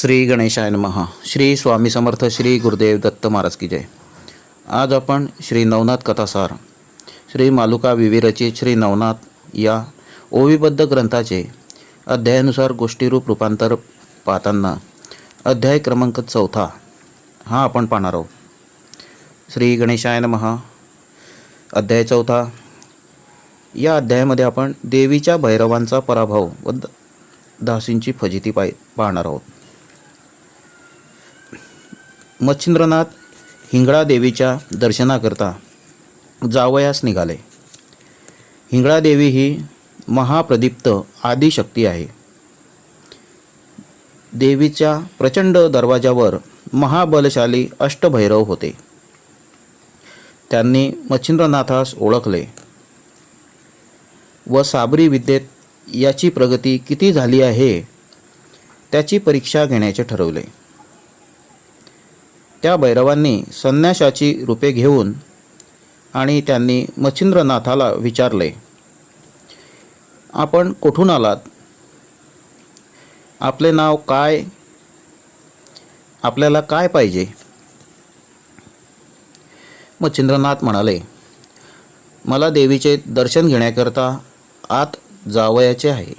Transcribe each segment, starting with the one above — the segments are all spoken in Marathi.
श्री गणेशाय महा श्री स्वामी समर्थ श्री गुरुदेव दत्त महाराज की जय. आज आपण श्री नवनाथ कथासार श्री मालुका विविरचित श्री नवनाथ या ओविबद्ध ग्रंथाचे अध्यायानुसार गोष्टीरूप रूपांतर पाहताना अध्याय क्रमांक चौथा हा आपण पाहणार आहोत. श्री गणेशाय महा अध्याय चौथा. या अध्यायामध्ये आपण देवीच्या भैरवांचा पराभव व द- दासींची फजिती पाय पाहणार आहोत. मच्छिंद्रनाथ हिंगळा देवीच्या दर्शनाकरता जावयास निघाले. हिंगळा देवी ही महाप्रदीप्त आदिशक्ती आहे. देवीच्या प्रचंड दरवाजावर महाबलशाली अष्टभैरव होते. त्यांनी मच्छिंद्रनाथास ओळखले. व साबरी विद्येत याची प्रगती किती झाली आहे त्याची परीक्षा घेण्याचे ठरवले. त्या भैरवांनी संन्याशाची रूपे घेऊन आणि त्यांनी मच्छिंद्रनाथाला विचारले आपण कुठून आलात? आपले नाव काय? आपल्याला काय पाहिजे? मच्छिंद्रनाथ म्हणाले मला देवीचे दर्शन घेण्याकरता आत जावयाचे आहे.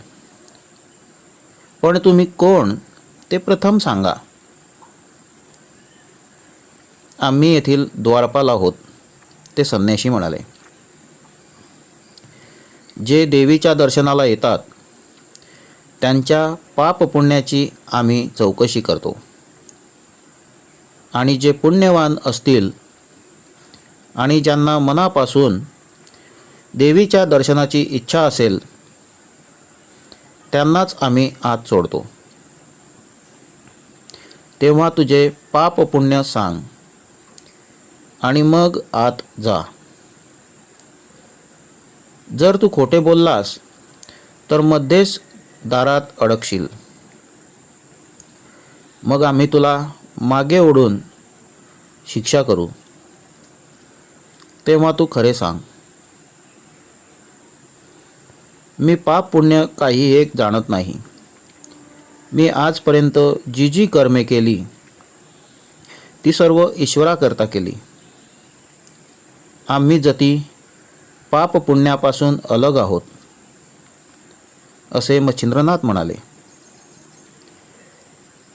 पण तुम्ही कोण? ते प्रथम सांगा. आम्ही येथील द्वारपाल आहोत ते संन्याशी म्हणाले. जे देवीच्या दर्शनाला येतात त्यांच्या पाप पुण्याची आम्ही चौकशी करतो. आणि जे पुण्यवान असतील आणि ज्यांना मनापासून देवीच्या दर्शनाची इच्छा असेल त्यांनाच आम्ही आत सोडतो. तेव्हा तुझे पाप पुण्य सांग. आणि मग आत जा. जर तू खोटे बोललास तर मध्येच दारात अडकशील. मग आम्ही तुला मागे ओढून शिक्षा करू. तेव्हा तू खरे सांग. मी पाप पुण्य काही एक जाणत नाही. मी आजपर्यंत जी जी कर्मे केली ती सर्व ईश्वराकरता केली. आम्ही जती पाप पुण्यापासून अलग आहोत असे मच्छिंद्रनाथ म्हणाले.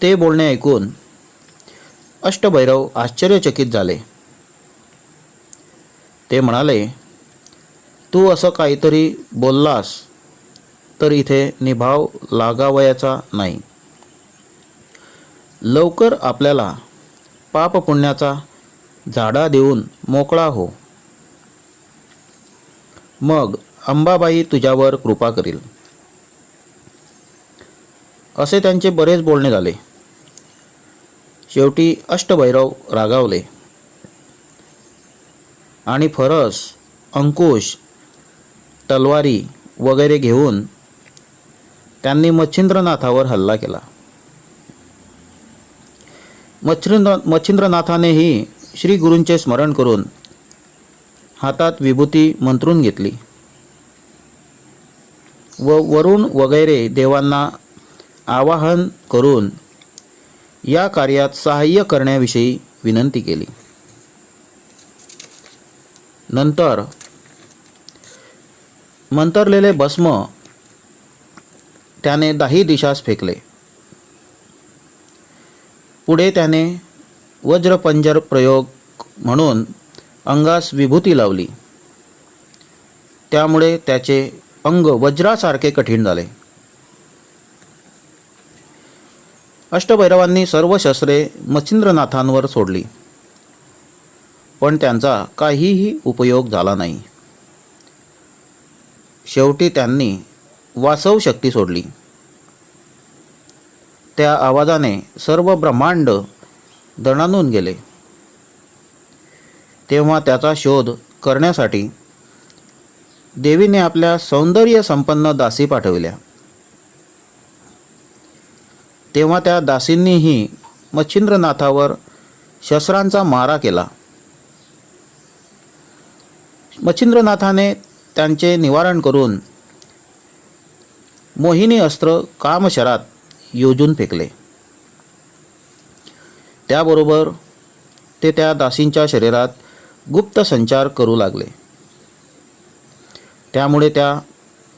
ते बोलणे ऐकून अष्टभैरव आश्चर्यचकित झाले. ते म्हणाले तू असं काहीतरी बोललास तर इथे निभाव लागावयाचा नाही. लवकर आपल्याला पाप पुण्याचा झाडा देऊन मोकळा हो. मग अंबाबाई तुझ्यावर कृपा करील. असे त्यांचे बरेच बोलणे झाले. शेवटी अष्टभैरव रागावले. आणि फरस अंकुश तलवारी वगैरे घेऊन त्यांनी मच्छिंद्रनाथावर हल्ला केला. मच्छिंद्र मच्छिंद्रनाथानेही श्री गुरूंचे स्मरण करून हातात विभूती मंत्रून घेतली. व वरुण वगैरे देवांना आवाहन करून या कार्यात सहाय्य करण्याविषयी विनंती केली. नंतर मंतरलेले भस्म त्याने दाही दिशास फेकले. पुढे त्याने वज्रपंजर प्रयोग म्हणून अंगास विभूती लावली. त्यामुळे त्याचे अंग वज्रासारखे कठीण झाले. अष्टभैरवांनी सर्व शस्त्रे मच्छिंद्रनाथांवर सोडली. पण त्यांचा काहीही उपयोग झाला नाही. शेवटी त्यांनी वासव शक्ती सोडली. त्या आवाजाने सर्व ब्रह्मांड दणानून गेले. तेव्हा त्याचा शोध करण्यासाठी देवीने आपल्या सौंदर्य संपन्न दासी पाठविल्या. तेव्हा त्या दासींनीही मच्छिंद्रनाथावर शस्त्रांचा मारा केला. मच्छिंद्रनाथाने त्यांचे निवारण करून मोहिनी अस्त्र कामशरात योजून फेकले. त्याबरोबर ते त्या दासींच्या शरीरात गुप्त संचार करू लागले. त्यामुळे त्या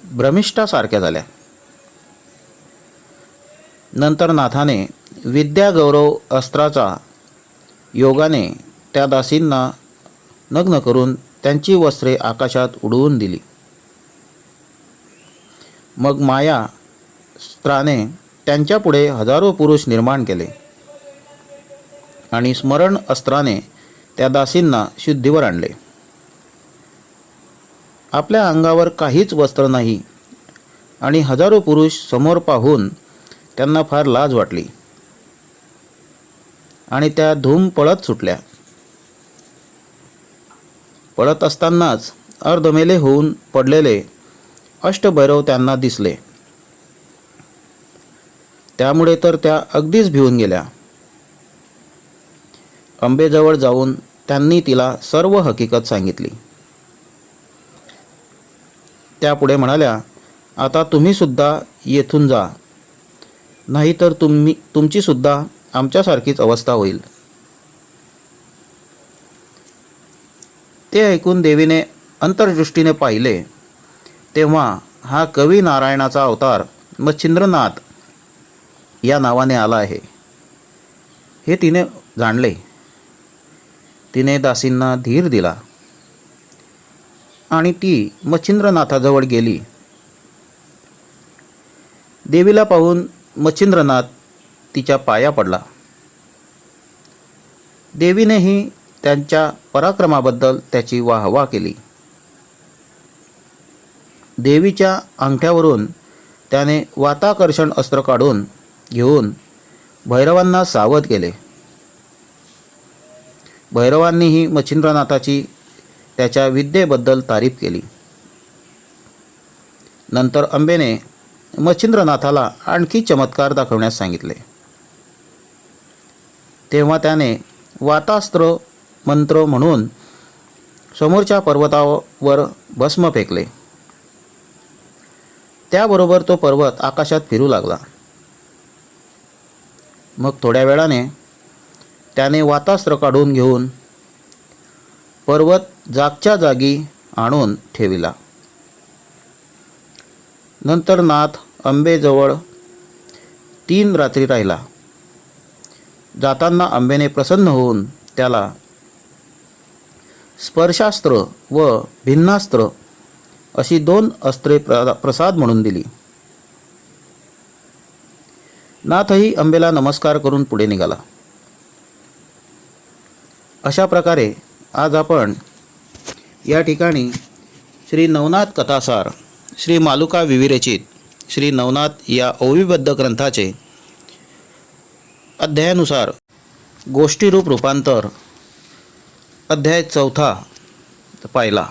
भ्रमिष्ठासारख्या झाल्या. नंतर नाथाने विद्यागौरव अस्त्राचा योगाने त्या दासींना नग्न करून त्यांची वस्त्रे आकाशात उडवून दिली. मग माया स्त्राने त्यांच्यापुढे हजारो पुरुष निर्माण केले आणि स्मरण अस्त्राने त्या दासींना शुद्धीवर आणले. आपल्या अंगावर काहीच वस्त्र नाही आणि हजारो पुरुष समोर पाहून त्यांना फार लाज वाटली. आणि त्या धूम पळत सुटल्या. पळत असतानाच अर्धमेले होऊन पडलेले अष्टभैरव त्यांना दिसले. त्यामुळे तर त्या अगदीच भिवून गेल्या. अंबेजवळ जाऊन त्यांनी तिला सर्व हकीकत सांगितली. त्यापुढे म्हणाल्या आता तुम्ही सुद्धा येथून जा. नाहीतर तुम्ही तुमचीसुद्धा आमच्यासारखीच अवस्था होईल. ते ऐकून देवीने अंतर्दृष्टीने पाहिले तेव्हा हा कवी नारायणाचा अवतार मच्छिंद्रनाथ या नावाने आला आहे. हे तिने जाणले. तिने दासींना धीर दिला. आणि ती मच्छिंद्रनाथाजवळ गेली. देवीला पाहून मच्छिंद्रनाथ तिच्या पाया पडला. देवीनेही त्यांच्या पराक्रमाबद्दल त्याची वाहवा केली. देवीच्या अंगठ्यावरून त्याने वाताकर्षण अस्त्र काढून घेऊन भैरवांना सावध केले. भैरवांनीही मच्छिंद्रनाथाची त्याच्या विद्येबद्दल तारीफ केली. नंतर अंबेने मच्छिंद्रनाथाला आणखी चमत्कार दाखवण्यास सांगितले. तेव्हा त्याने वातास्त्र मंत्र म्हणून समोरच्या पर्वतावर भस्म फेकले. त्याबरोबर तो पर्वत आकाशात फिरू लागला. मग थोड्या वेळाने त्याने वातास्त्र काढून घेऊन पर्वत जागच्या जागी आणून ठेविला. नंतर नाथ आंबेजवळ तीन रात्री राहिला. जाताना आंबेने प्रसन्न होऊन त्याला स्पर्शास्त्र व भिन्नास्त्र अशी दोन अस्त्रे प्रसाद म्हणून दिली. नाथही आंबेला नमस्कार करून पुढे निघाला. अशा प्रकारे आज आपण या ठिकाणी श्री नवनाथ कथासार श्री मालुका विविरचित श्री नवनाथ या ओविबद्ध ग्रंथाचे अध्यायानुसार गोष्टीरूप रूपांतर अध्याय चौथा पाहिला.